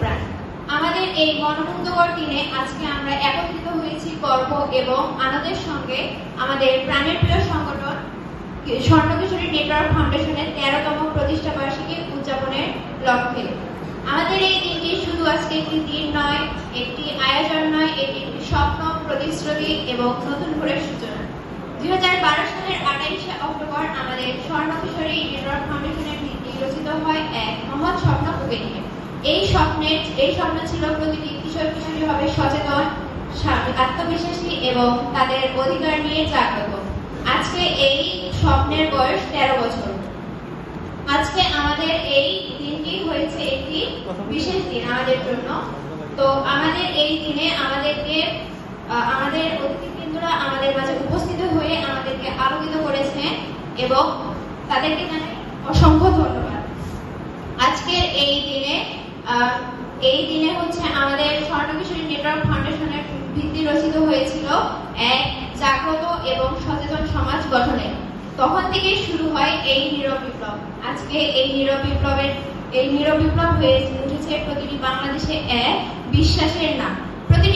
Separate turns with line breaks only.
প্রাণ আমাদের এই মনোমুগ্ধকর দিনে আজকে আমরা একত্রিত হয়েছি গর্ব এবং আনন্দের সঙ্গে আমাদের প্রাণের প্রিয় সংগঠন, স্বর্ণকিশোরী নেটওয়ার্ক ফাউন্ডেশনের তেরোতম প্রতিষ্ঠা বার্ষিকী উদযাপনের লক্ষ্যে। আমাদের এই দিনটি শুধু আজকে একটি দিন নয়, একটি আয়োজন নয়, এটি একটি স্বপ্ন, প্রতিশ্রুতি এবং নতুন ভোরের সূচনা। দুই হাজার বারো সালের আঠাইশে অক্টোবর আমাদের স্বর্ণকিশোরী নেটওয়ার্ক ফাউন্ডেশনের ভিত্তি রচিত হয় এক মহৎ স্বপ্ন বুকে নিয়ে এই স্বপ্নের, এই স্বপ্ন ছিল প্রতিটি কিশোর কিশোরী হবে সচেতন আত্মবিশ্বাসী এবং তাদের অধিকার নিয়ে জাগ্রত। আজকে এই স্বপ্নের বয়স তেরো বছর। আজকে আমাদের এই দিনটি হয়েছে একটি বিশেষ দিন আমাদের জন্য। তো আমাদের এই দিনে আমাদেরকে আমাদের অতিথিবৃন্দরা আমাদের মাঝে উপস্থিত হয়ে আমাদেরকে আলোকিত করেছেন এবং তাদেরকে জানাই অসংখ্য ধন্যবাদ আজকের এই দিনে আহ, এই দিনে হচ্ছে আমাদের স্বর্ণকিশোরী নেটওয়ার্ক ফাউন্ডেশনের ভিত্তি রচিত হয়েছিল এক জাগ্রত এবং সচেতন সমাজ গঠনে। তখন থেকে শুরু হয় এই নীরব বিপ্লব। আজকে এই নীরব বিপ্লবের, এই নীরব বিপ্লব হয়ে উঠেছে প্রতিটি বাংলাদেশে এক বিশ্বাসের নাম।